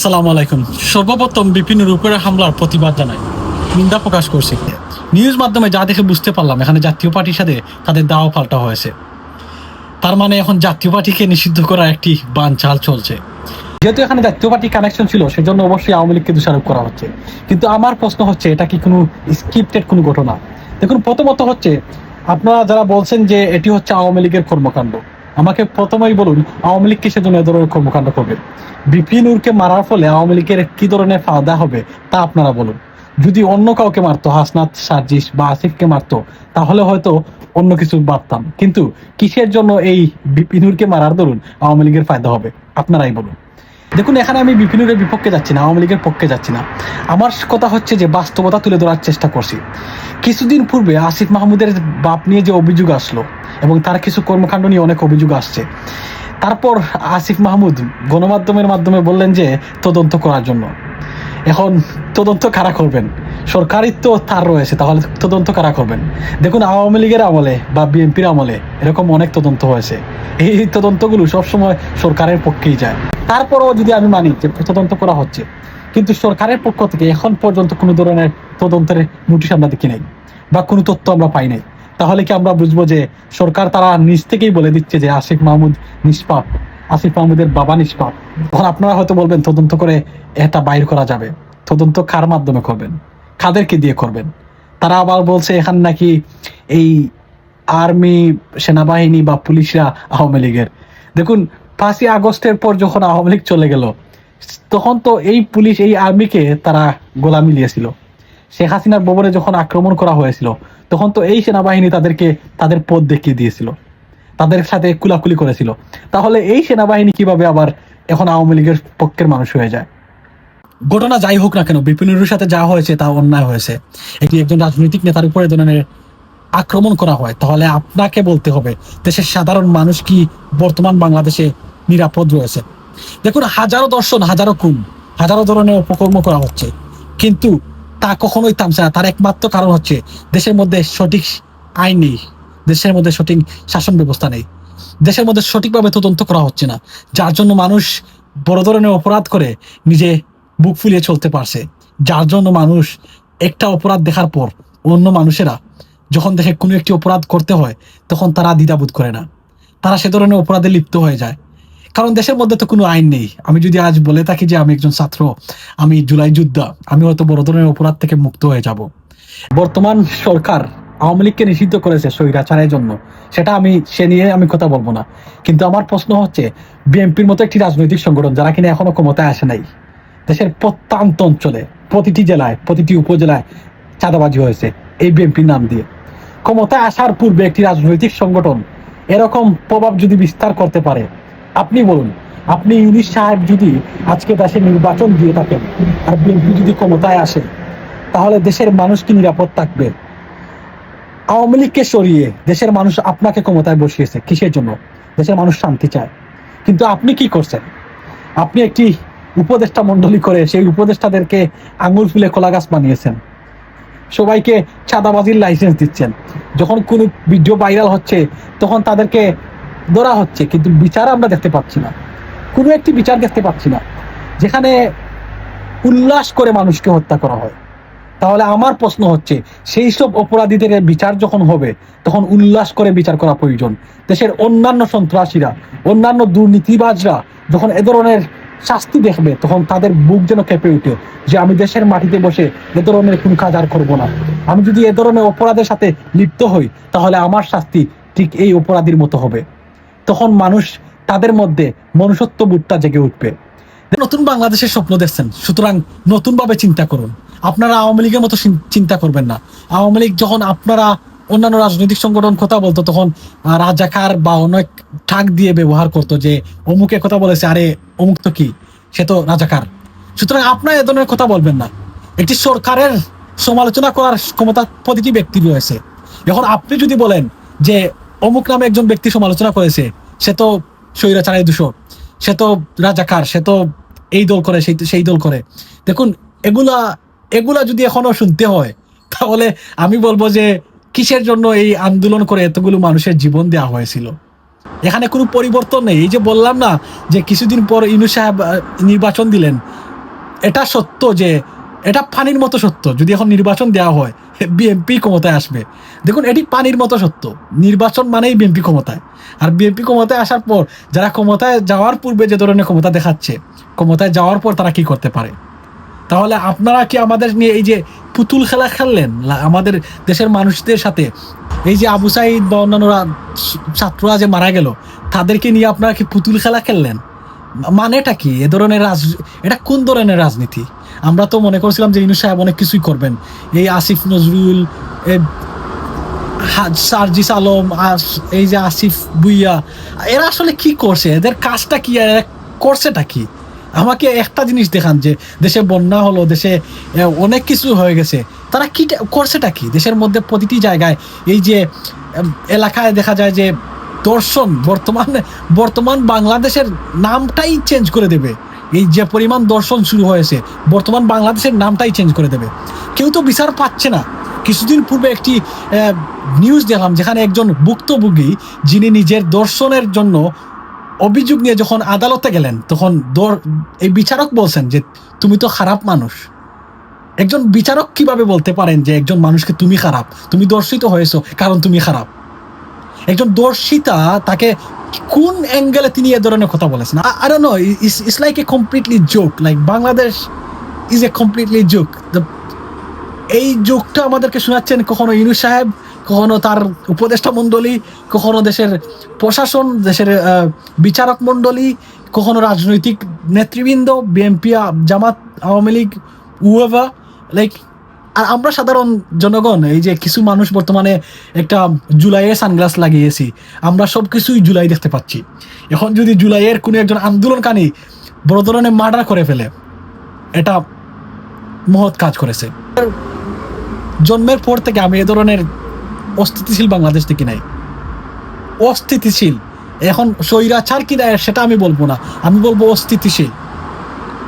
সালাম আলাইকুম। সর্বপ্রথম বিপিনের উপরে হামলার প্রতিবাদ জানাই। নিন্দা প্রকাশ করছি। নিউজ মাধ্যমে যা দেখে বুঝতে পারলাম, এখানে জাতীয় পার্টির সাথে তাদের দাও পাল্টা হয়েছে। তার মানে এখন জাতীয় পার্টিকে নিষিদ্ধ করার একটি বান চাল চলছে। যেহেতু এখানে জাতীয় পার্টি কানেকশন ছিল, সেজন্য অবশ্যই আওয়ামী লীগকে দোষারোপ করা হচ্ছে। কিন্তু আমার প্রশ্ন হচ্ছে, এটা কি কোনো স্ক্রিপ্টেড কোনো ঘটনা? দেখুন, প্রথমত হচ্ছে, আপনারা যারা বলছেন যে এটি হচ্ছে আওয়ামী লীগের কর্মকাণ্ড আমাকে প্রথমেই বলুন, আওয়ামী লীগ কিসের জন্য এ ধরনের কর্মকাণ্ড করবে? বিপিনুরকে মারার ফলে আওয়ামী লীগের কি ধরনের ফায়দা হবে তা আপনারা বলুন। যদি অন্য কাউকে মারতো, হাসনাত, সার্জিস বা আসিফকে মারতো, তাহলে হয়তো অন্য কিছু ভাবতাম। কিন্তু কিসের জন্য এই বিপিনুরকে মারার দরুন আওয়ামী লীগের ফায়দা হবে? আপনারাই বলুন। দেখুন, এখানে আমি বিপিনুরের বিপক্ষে যাচ্ছি না, আওয়ামী লীগের পক্ষে যাচ্ছি না। আমার কথা হচ্ছে যে বাস্তবতা তুলে ধরার চেষ্টা করছি। কিছুদিন পূর্বে আসিফ মাহমুদের বাপ নিয়ে যে অভিযোগ আসলো এবং তার কিছু কর্মকাণ্ড নিয়ে অনেক অভিযোগ আসছে। তারপর আসিফ মাহমুদ গণমাধ্যমের মাধ্যমে বললেন যে, তদন্ত করার জন্য। এখন তদন্ত কারা করবেন? সরকারই তো তার রয়েছে, তাহলে তদন্ত কারা করবেন? দেখুন, আওয়ামী লীগের আমলে বা বিএনপির আমলে এরকম অনেক তদন্ত হয়েছে। এই তদন্তগুলো সবসময় সরকারের পক্ষেই যায়। তারপরেও যদি আমি মানি যে, তদন্ত করা হচ্ছে, কিন্তু সরকারের পক্ষ থেকে এখন পর্যন্ত কোনো ধরনের তদন্তের নোটিশ আমরা দেখি নাই বা কোনো তথ্য আমরা পাই নাই। তাহলে কি আমরা বুঝব যে সরকার তারা নিজ থেকেই বলে দিচ্ছে যে আসিফ মাহমুদ নিষ্পাপ? আসিফ মাহমুদের বাবা নিষ্পাপ? তখন আপনারা হয়তো বলবেন, তদন্ত করে এটা বাইর করা যাবে। তদন্ত কার মাধ্যমে করবেন? কাদেরকে দিয়ে করবেন? তারা আবার বলছে, এখানে নাকি এই আর্মি, সেনাবাহিনী বা পুলিশরা আওয়ামী লীগের। দেখুন, পাঁচই আগস্টের পর যখন আওয়ামী লীগ চলে গেল, তখন তো এই পুলিশ, এই আর্মিকে তারা গোলামি দিয়েছিল শেখ হাসিনার ভবনে যখন আক্রমণ করা হয়েছিল, তখন তো এই সেনাবাহিনী তাদেরকে তাদের পথ দেখিয়ে দিয়েছিল, তাদের সাথে কুলাকুলি করেছিল। তাহলে এই সেনাবাহিনী কীভাবে আবার এখন আওয়ামী লীগের পক্ষের মানুষ হয়ে যায়? ঘটনা যাই হোক না কেন বিপিনুরের সাথে যা হয়েছে তা অন্যায় হয়েছে। এটি একজন রাজনৈতিক নেতার উপরে ধরনের আক্রমণ করা হয়। তাহলে আপনাকে বলতে হবে, দেশের সাধারণ মানুষ কি বর্তমান বাংলাদেশে নিরাপদ রয়েছে? দেখুন, হাজারো দর্শন, হাজারো খুন, হাজারো ধরনের অপকর্ম করা হচ্ছে। কিন্তু তা কখনোই থামছে না। তার একমাত্র কারণ হচ্ছে দেশের মধ্যে সঠিক আইন নেই। দেশের মধ্যে সঠিক শাসন ব্যবস্থা নেই। দেশের মধ্যে সঠিকভাবে তদন্ত করা হচ্ছে না। যার জন্য মানুষ বড় ধরনের অপরাধ করে নিজে বুক ফুলিয়ে চলতে পারছে। যার জন্য মানুষ একটা অপরাধ দেখার পর অন্য মানুষেরা যখন দেখে কোনো একটি অপরাধ করতে হয়, তখন তারা দ্বিধাবোধ করে না। তারা সে ধরনের অপরাধে লিপ্ত হয়ে যায়। কারণ দেশের মধ্যে তো কোনো আইন নেই। আমি যদি আজ বলে থাকি যে আমি একজন ছাত্র, আমি জুলাই যোদ্ধা, আমি হয়তো বড় ধরনের অপরাধ থেকে মুক্ত হয়ে যাব। বর্তমান সরকার আওয়ামী লীগকে নিষিদ্ধ করেছে স্বৈরাচারের জন্য। সেটা আমি, সে নিয়ে আমি কথা বলব না। কিন্তু আমার প্রশ্ন হচ্ছে, বিএনপির মতো একটি রাজনৈতিক সংগঠন যারা কিনা এখনও ক্ষমতায় আসে নাই, দেশের প্রত্যন্ত অঞ্চলে, প্রতিটি জেলায়, প্রতিটি উপজেলায় চাঁদাবাজি হয়েছে এই বিএনপির নাম দিয়ে। ক্ষমতায় আসার পূর্বে একটি রাজনৈতিক সংগঠন এরকম প্রভাব যদি বিস্তার করতে পারে আপনি বলুন, আপনি ইউনিস সাহেব যদি আজকে দেশে নির্বাচন দিয়ে থাকেন, আর বিএনপি যদি ক্ষমতায় আসে, তাহলে দেশের মানুষ কি নিরাপদ থাকবে? আওয়ামী লীগকে সরিয়ে দেশের মানুষ আপনাকে ক্ষমতায় বসিয়েছে, কিসের জন্য? দেশের মানুষ শান্তি চায়। কিন্তু আপনি কি করছেন? আপনি একটি উপদেষ্টা মন্ডলী করে সেই উপদেষ্টাদেরকে আঙুল ফুলে কলা গাছ বানিয়েছেন। সবাইকে চাঁদাবাজির লাইসেন্স দিচ্ছেন। যখন কোনো ভিডিও ভাইরাল হচ্ছে, তখন তাদেরকে ধরা হচ্ছে, কিন্তু বিচার আমরা দেখতে পাচ্ছি না। কোনো একটি বিচার দেখতে পাচ্ছি না, যেখানে উল্লাস করে মানুষকে হত্যা করা হয়। তাহলে আমার প্রশ্ন হচ্ছে, সেই সব অপরাধীদের বিচার যখন হবে, তখন উল্লাস করে বিচার করা প্রয়োজন। দেশের অন্যান্য সন্ত্রাসীরা, অন্যান্য দুর্নীতিবাজরা যখন এ ধরনের শাস্তি দেখবে, তখন তাদের বুক যেন কেঁপে উঠে যে আমি দেশের মাটিতে বসে এ ধরনের কোন কাজ আর করব না। আমি যদি এ ধরনের অপরাধের সাথে লিপ্ত হই, তাহলে আমার শাস্তি ঠিক এই অপরাধীর মতো হবে। তখন মানুষ তাদের মধ্যে মনুষ্যত্ব বুটটা জেগে উঠবে। নতুন বাংলাদেশের স্বপ্ন দেখছেন, সুতরাং নতুনভাবে চিন্তা করুন। আপনারা আওয়ামী লীগের মতো চিন্তা করবেন না। আওয়ামী লীগ যখন আপনারা অন্যান্য রাজনৈতিক সংগঠন কথা বলতো, তখন রাজাকার বা অনেক ঠাক দিয়ে ব্যবহার করতো যে, অমুকে কথা বলেছে, আরে অমুক তো কি? সে তো রাজাকার। সুতরাং আপনার এ ধরনের কথা বলবেন না। একটি সরকারের সমালোচনা করার ক্ষমতা প্রতিটি ব্যক্তি রয়েছে। এখন আপনি যদি বলেন যে অমুক নামে একজন ব্যক্তি সমালোচনা করেছে, সে তো স্বৈরাচারের দূষক সে তো রাজাকার সে তো এই দল করে, সেই সেই দল করে। দেখুন, এগুলা এগুলা যদি এখনও শুনতে হয়, তাহলে আমি বলব যে কিসের জন্য এই আন্দোলন করে এতগুলো মানুষের জীবন দেওয়া হয়েছিল? এখানে কোনো পরিবর্তন নেই। এই যে বললাম না যে কিছুদিন পর ইনু সাহেব নির্বাচন দিলেন, এটা সত্য যে, এটা পানির মতো সত্য। যদি এখন নির্বাচন দেওয়া হয় বিএনপি ক্ষমতায় আসবে। দেখুন, এটি পানির মতো সত্য। নির্বাচন মানেই বিএনপি ক্ষমতায়। আর বিএনপি ক্ষমতায় আসার পর যারা ক্ষমতায় যাওয়ার পূর্বে যে ধরনের ক্ষমতা দেখাচ্ছে, ক্ষমতায় যাওয়ার পর তারা কি করতে পারে? তাহলে আপনারা কি আমাদের নিয়ে এই যে পুতুল খেলা খেললেন? আমাদের দেশের মানুষদের সাথে। এই যে আবু সাইদ বা অন্যান্যরা ছাত্ররা যে মারা গেল, তাদেরকে নিয়ে আপনারা কি পুতুল খেলা খেললেন? মানেটা কি? এ ধরনের রাজ এটা কোন ধরনের রাজনীতি? আমরা তো মনে করছিলাম যে ইনু সাহেব অনেক কিছুই করবেন। এই আসিফ নজরুল সার্জিস আলম এই যে আসিফ বুইয়া এরা আসলে কি করছে? এদের কাজটা কি? আর করছেটা কি? আমাকে একটা জিনিস দেখান যে, দেশে বন্যা হলো, দেশে অনেক কিছু হয়ে গেছে। তারা কি করছেটা কি? দেশের মধ্যে প্রতিটি জায়গায় এই যে এলাকায় দেখা যায় যে দর্শন, বর্তমান বর্তমান বাংলাদেশের নামটাই চেঞ্জ করে দেবে। এই যে পরিমাণ দর্শন শুরু হয়েছে, বর্তমান বাংলাদেশের নামটাই চেঞ্জ করে দেবে। কেউ তো বিচার পাচ্ছে না। কিছুদিন পূর্বে একটি নিউজ দেখলাম যেখানে একজন ভুক্তভোগী যিনি নিজের দর্শনের জন্য অভিযোগ নিয়ে যখন আদালতে গেলেন, তখন এই বিচারক বলছেন যে, তুমি তো খারাপ মানুষ। একজন বিচারক কীভাবে বলতে পারেন যে, একজন মানুষকে তুমি খারাপ, তুমি দর্শিত হয়েছো, কারণ তুমি খারাপ? একজন দর্শিতা তাকে কোন অ্যাঙ্গেলে তিনি এ ধরনের কথা বলেছেন? Don't know it's like a completely joke like Bangladesh is a completely joke এই যুগটা আমাদেরকে শোনাচ্ছেন কখনো ইনু সাহেব, কখনো তার উপদেষ্টা মণ্ডলী, কখনো দেশের প্রশাসন, দেশের বিচারক মণ্ডলী, কখনো রাজনৈতিক নেতৃবৃন্দ বিএনপি জামাত, আওয়ামী লীগ উয়েভা লাইক আর আমরা সাধারণ জনগণ, এই যে কিছু মানুষ বর্তমানে একটা জুলাইয়ের সানগ্লাস লাগিয়েছি, আমরা সব কিছুই জুলাই দেখতে পাচ্ছি। এখন যদি জুলাইয়ের কোনো একজন আন্দোলনকারী বড় ধরনের মার্ডার করে ফেলে, এটা মহৎ কাজ করেছে। জন্মের পর থেকে আমি এ ধরনের অস্থিতিশীল বাংলাদেশ দেখি নাই। অস্থিতিশীল। এখন স্বৈরাচার দেয় সেটা আমি বলব না। আমি বলব অস্থিতিশীল।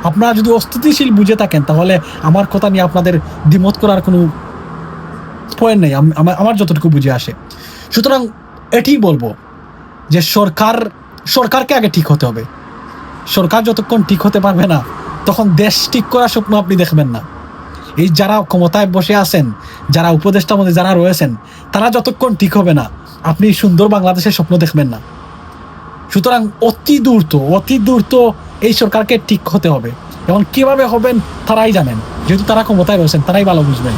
আপনারা যদি অস্থিতিশীল বুঝে থাকেন, তাহলে আমার কথা নিয়ে আপনাদের দ্বিমত করার কোনো পয়েন্ট নেই। আমার যতটুকু বুঝে আসে। সুতরাং এটিই বলব যে সরকার, সরকারকে আগে ঠিক হতে হবে। সরকার যতক্ষণ ঠিক হতে পারবে না, তখন দেশ ঠিক করার স্বপ্ন আপনি দেখবেন না। এই যারা ক্ষমতায় বসে আছেন, যারা উপদেষ্টার মধ্যে যারা রয়েছেন, তারা যতক্ষণ ঠিক হবে না, আপনি সুন্দর বাংলাদেশের স্বপ্ন দেখবেন না। সুতরাং অতি দ্রুত অতি দ্রুত এই সরকারকে ঠিক হতে হবে। এবং কীভাবে হবেন তারাই জানেন। যেহেতু তারা ক্ষমতায় রয়েছেন, তারাই ভালো বুঝবেন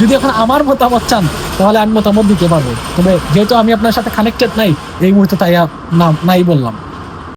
যদি এখন আমার মতামত চান, তাহলে আমি মতামত দিতে পারব। তবে যেহেতু আমি আপনার সাথে কানেক্টেড নাই, এই মুহূর্তে তাই না নাই বললাম।